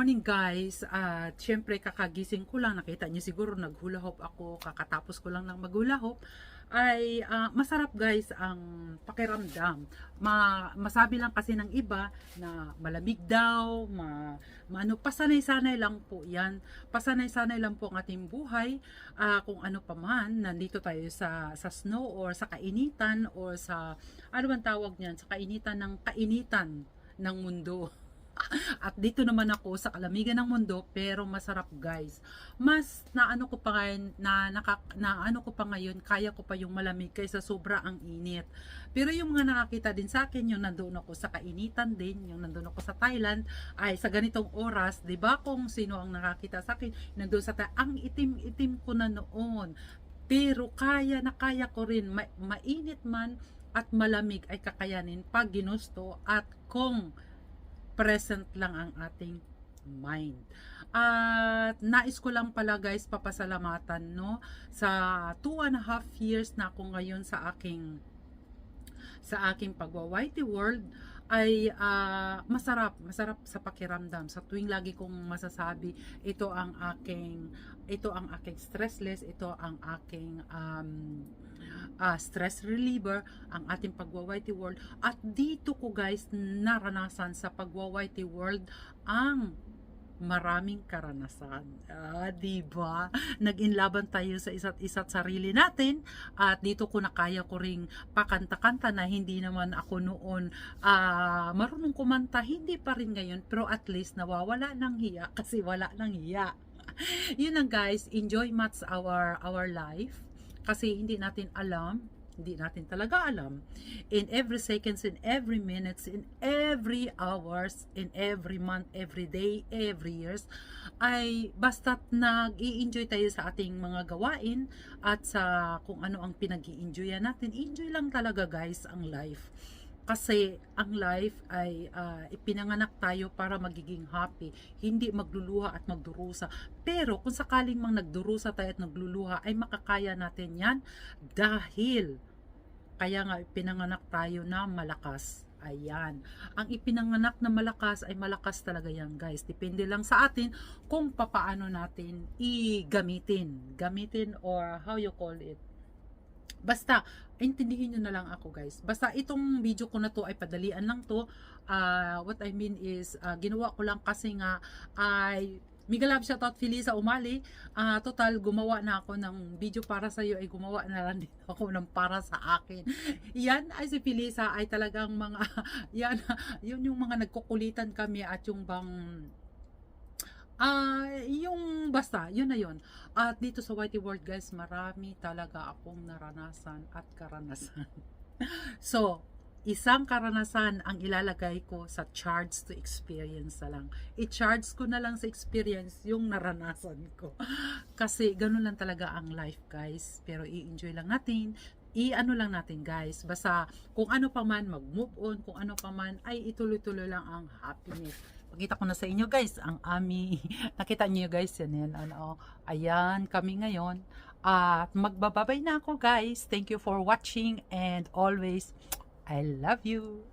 morning guys. At syempre kakagising ko lang, nakita niyo siguro naghula hop ako, kakatapos ko lang ng maghula hop. Ay ah, masarap guys ang pakiramdam. Ma, masabi lang kasi ng iba na malamig daw, ma, maano, pasanay-sanay lang po yan. Pasanay-sanay lang po ang ating buhay. Ah, kung ano pa man, nandito tayo sa, sa snow or sa kainitan or sa, ano bang tawag niyan, sa kainitan ng kainitan ng mundo. At dito naman ako sa kalamigan ng mundo pero masarap guys. Mas naano ko pa ngayon na, naka, na ano ko pa ngayon kaya ko pa yung malamig kaysa sobra ang init. Pero yung mga nakakita din sa akin yung nandoon ako sa kainitan din, yung nandoon ako sa Thailand ay sa ganitong oras, 'di ba kung sino ang nakakita sa akin, nandoon sa ang itim-itim ko na noon. Pero kaya na kaya ko rin ma- mainit man at malamig ay kakayanin pag ginusto at kung present lang ang ating mind. At nais ko lang pala guys papasalamatan no sa two and a half years na ako ngayon sa aking sa aking pagwa-whitey world ay ah, masarap, masarap sa pakiramdam. Sa tuwing lagi kong masasabi, ito ang aking ito ang aking stressless, ito ang aking um, ah, stress reliever, ang ating pagwa-whitey world. At dito ko guys naranasan sa pagwa-whitey world ang maraming karanasan. Ah, 'di ba? Nag-inlaban tayo sa isa't isa't sarili natin at dito ko na kaya ko ring pakanta-kanta na hindi naman ako noon ah, marunong kumanta, hindi pa rin ngayon, pero at least nawawala ng hiya kasi wala ng hiya. Yun lang guys, enjoy much our our life kasi hindi natin alam hindi natin talaga alam. In every seconds in every minutes in every hours in every month every day every years ay basta't nag-i-enjoy tayo sa ating mga gawain at sa kung ano ang pinag-i-enjoyan natin. Enjoy lang talaga guys ang life. Kasi ang life ay ah, ipinanganak tayo para magiging happy, hindi magluluha at magdurusa. Pero kung sakaling mang nagdurusa tayo at nagluluha, ay makakaya natin yan dahil kaya nga ipinanganak tayo na malakas. Ayan. Ang ipinanganak na malakas ay malakas talaga yan guys. Depende lang sa atin kung papaano natin i-gamitin. Gamitin or how you call it. Basta, intindihin nyo na lang ako guys. Basta itong video ko na to ay padalian lang to. Ah, what I mean is, ah, ginawa ko lang kasi nga ay Mega love shoutout Felisa Umali. Ah, total gumawa na ako ng video para sa iyo ay gumawa na lang din ako ng para sa akin. Yan ay si Felisa ay talagang mga yan yun yung mga nagkukulitan kami at yung bang Ah, yung basta, yun na yun. At dito sa Whitey World guys, marami talaga akong naranasan at karanasan. so, isang karanasan ang ilalagay ko sa charge to experience na lang. I-charge ko na lang sa experience yung naranasan ko. Kasi ganun lang talaga ang life guys. Pero i-enjoy lang natin. I-ano lang natin guys. Basta kung ano pa man mag-move on, kung ano pa man ay ituloy-tuloy lang ang happiness. Pakita ko na sa inyo guys, ang ami. Nakita niyo guys yan yan. Ano, ayan kami ngayon. At magbababay na ako guys. Thank you for watching and always I love you.